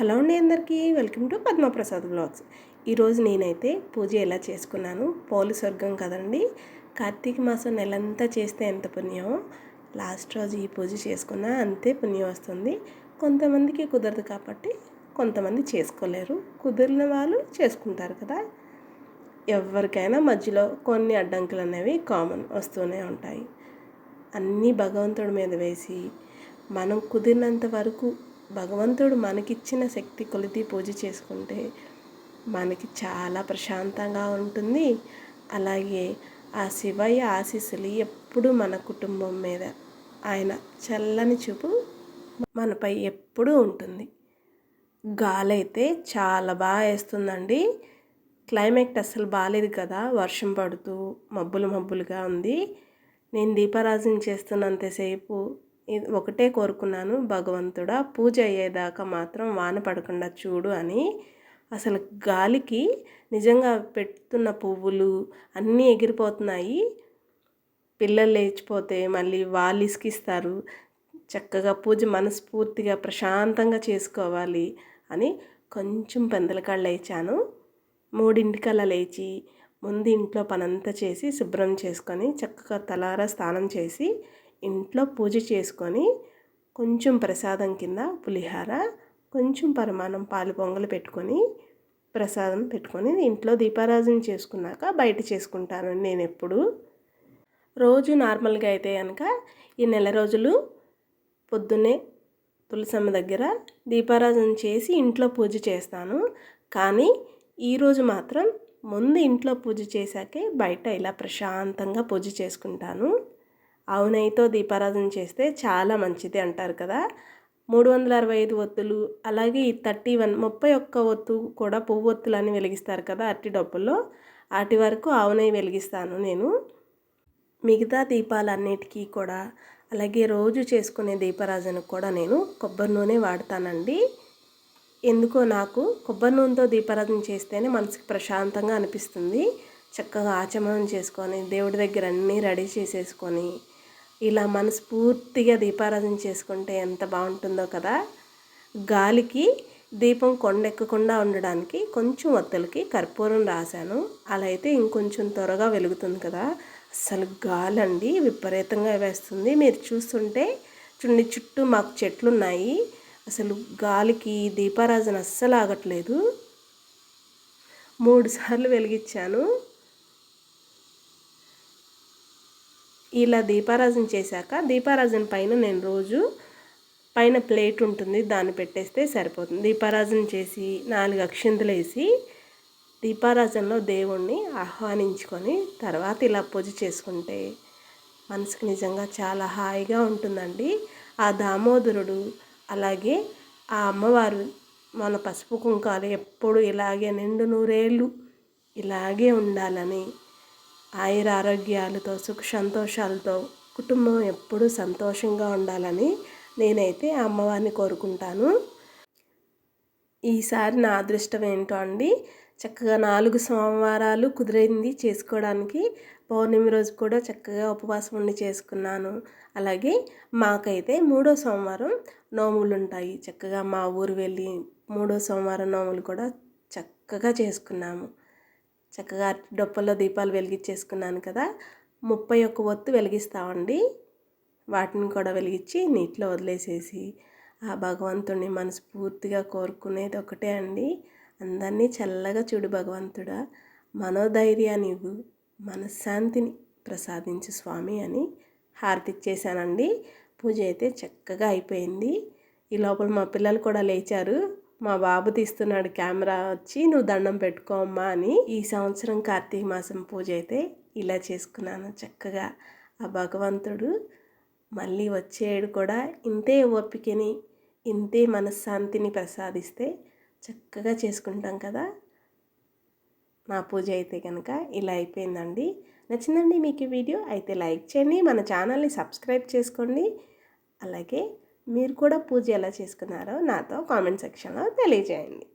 Hello అండి అందరికీ. Welcome to Padma Prasad blogs ఈరోజు నేనైతే పూజ ఎలా చేసుకున్నాను? పోలి స్వర్గం కదండి. కార్తీక మాసం నెలంతా చేస్తే ఎంత పుణ్యమో లాస్ట్ రోజు ఈ పూజ చేసుకున్నా అంతే పుణ్యం వస్తుంది. కొంతమందికి కుదరదు కాబట్టి కొంతమంది చేసుకోలేరు. కుదిరిన వాళ్ళు చేసుకుంటారు కదా. ఎవరికైనా మధ్యలో కొన్ని అడ్డంకులు అనేవి కామన్ వస్తూనే ఉంటాయి. అన్నీ భగవంతుడి మీద వేసి మనం కుదిరినంత వరకు భగవంతుడు మనకిచ్చిన శక్తి కొలిది పూజ చేసుకుంటే మనకి చాలా ప్రశాంతంగా ఉంటుంది. అలాగే ఆ శివయ్య ఆశీస్సులు ఎప్పుడు మన కుటుంబం మీద ఆయన చల్లని చూపు మనపై ఎప్పుడూ ఉంటుంది. గాలి అయితే చాలా బాగా వేస్తుందండి. క్లైమేట్ అస్సలు బాగాలేదు కదా వర్షం పడుతూ మబ్బులు మబ్బులుగా ఉంది. నేను దీపారాజన చేస్తున్నంతసేపు ఒకటే కోరుకున్నాను. భగవంతుడా పూజ అయ్యేదాకా మాత్రం వాన పడకుండా చూడు అని. అసలు గాలికి నిజంగా పెడుతున్న పువ్వులు అన్నీ ఎగిరిపోతున్నాయి. పిల్లలు లేచిపోతే మళ్ళీ వాళ్ళు ఇసుకిస్తారు చక్కగా పూజ మనస్ఫూర్తిగా ప్రశాంతంగా చేసుకోవాలి అని కొంచెం పెందలకాళ్ళు లేచాను. మూడింటికల్లా లేచి ముందు ఇంట్లో పనంతా చేసి శుభ్రం చేసుకొని చక్కగా తలారా స్నానం చేసి ఇంట్లో పూజ చేసుకొని కొంచెం ప్రసాదం కింద పులిహార కొంచెం పరిమాణం పాలు పొంగలు పెట్టుకొని ప్రసాదం పెట్టుకొని ఇంట్లో దీపారాజన చేసుకున్నాక బయట చేసుకుంటాను నేను ఎప్పుడు. రోజు నార్మల్గా అయితే కనుక ఈ నెల రోజులు పొద్దున్నే తులసమ్మ దగ్గర దీపారాజన చేసి ఇంట్లో పూజ చేస్తాను. కానీ ఈరోజు మాత్రం ముందు ఇంట్లో పూజ చేశాకే బయట ఇలా ప్రశాంతంగా పూజ చేసుకుంటాను. ఆవు దీపారాధన చేస్తే చాలా మంచిది అంటారు కదా. మూడు వందల అరవై ఐదు ఒత్తులు అలాగే ఈ థర్టీ వన్ ముప్పై ఒక్క ఒత్తు కూడా పువ్వు ఒత్తులని వెలిగిస్తారు కదా అట్టి డబ్బుల్లో. వాటి వరకు ఆవునై వెలిగిస్తాను నేను. మిగతా దీపాలన్నిటికీ కూడా అలాగే రోజు చేసుకునే దీపారాజనకు కూడా నేను కొబ్బరి నూనె వాడతానండి. ఎందుకో నాకు కొబ్బరి నూనెతో దీపారాధన చేస్తేనే మనసుకి ప్రశాంతంగా అనిపిస్తుంది. చక్కగా ఆచమనం చేసుకొని దేవుడి దగ్గర అన్నీ రెడీ చేసేసుకొని ఇలా మనస్ఫూర్తిగా దీపారాధన చేసుకుంటే ఎంత బాగుంటుందో కదా. గాలికి దీపం కొండెక్కకుండా ఉండడానికి కొంచెం వత్తలకి కర్పూరం రాశాను. అలా అయితే ఇంకొంచెం త్వరగా వెలుగుతుంది కదా. అసలు గాలి అండి విపరీతంగా వేస్తుంది. మీరు చూస్తుంటే చుండి చుట్టూ మాకు చెట్లు ఉన్నాయి అసలు గాలికి దీపారాజన అస్సలు ఆగట్లేదు. మూడు సార్లు వెలిగించాను. ఇలా దీపారాజన చేశాక దీపారాజన పైన నేను రోజు పైన ప్లేట్ ఉంటుంది దాన్ని పెట్టేస్తే సరిపోతుంది. దీపారాజన చేసి నాలుగు అక్షింతలు వేసి దీపారాజనలో దేవుణ్ణి ఆహ్వానించుకొని తర్వాత ఇలా పూజ చేసుకుంటే మనసుకు నిజంగా చాలా హాయిగా ఉంటుందండి. ఆ దామోదరుడు అలాగే ఆ అమ్మవారు మన పసుపు కుంకాలు ఎప్పుడు ఇలాగే నిండు నూరేళ్ళు ఇలాగే ఉండాలని ఆయుర ఆరోగ్యాలతో సుఖ సంతోషాలతో కుటుంబం ఎప్పుడూ సంతోషంగా ఉండాలని నేనైతే అమ్మవారిని కోరుకుంటాను. ఈసారి నా అదృష్టం ఏంటో అండి చక్కగా నాలుగు సోమవారాలు కుదిరింది చేసుకోవడానికి. పౌర్ణమి రోజు కూడా చక్కగా ఉపవాసం ఉండి చేసుకున్నాను. అలాగే మాకైతే మూడో సోమవారం నోములు ఉంటాయి. చక్కగా మా ఊరు వెళ్ళి మూడో సోమవారం నోములు కూడా చక్కగా చేసుకున్నాము. చక్కగా డొప్పల్లో దీపాలు వెలిగించేసుకున్నాను కదా. ముప్పై ఒక్క ఒత్తు వెలిగిస్తామండి. వాటిని కూడా వెలిగించి నీటిలో వదిలేసేసి ఆ భగవంతుడిని మనస్ఫూర్తిగా కోరుకునేది ఒకటే అండి. అందరినీ చల్లగా చూడు భగవంతుడా. మనోధైర్యాన్ని ఇవ్వు. మనశ్శాంతిని ప్రసాదించు స్వామి అని హారతిచ్చేసానండి పూజ అయితే చక్కగా అయిపోయింది. ఈ లోపల మా పిల్లలు కూడా లేచారు. మా బాబు తీస్తున్నాడు కెమెరా వచ్చి నువ్వు దండం పెట్టుకో అమ్మా అని ఈ సంవత్సరం కార్తీక మాసం పూజ అయితే ఇలా చేసుకున్నాను. చక్కగా ఆ భగవంతుడు మళ్ళీ వచ్చేడు కూడా ఇంతే ఓపికని ఇంతే మనశ్శాంతిని ప్రసాదిస్తే చక్కగా చేసుకుంటాం కదా. నా పూజ అయితే కనుక ఇలా అయిపోయిందండి. నచ్చిందండి మీకు ఈ వీడియో అయితే లైక్ చేయండి మన ఛానల్ని సబ్స్క్రైబ్ చేసుకోండి. అలాగే మీరు కూడా పూజ ఎలా చేసుకున్నారో నాతో కామెంట్ సెక్షన్లో తెలియజేయండి.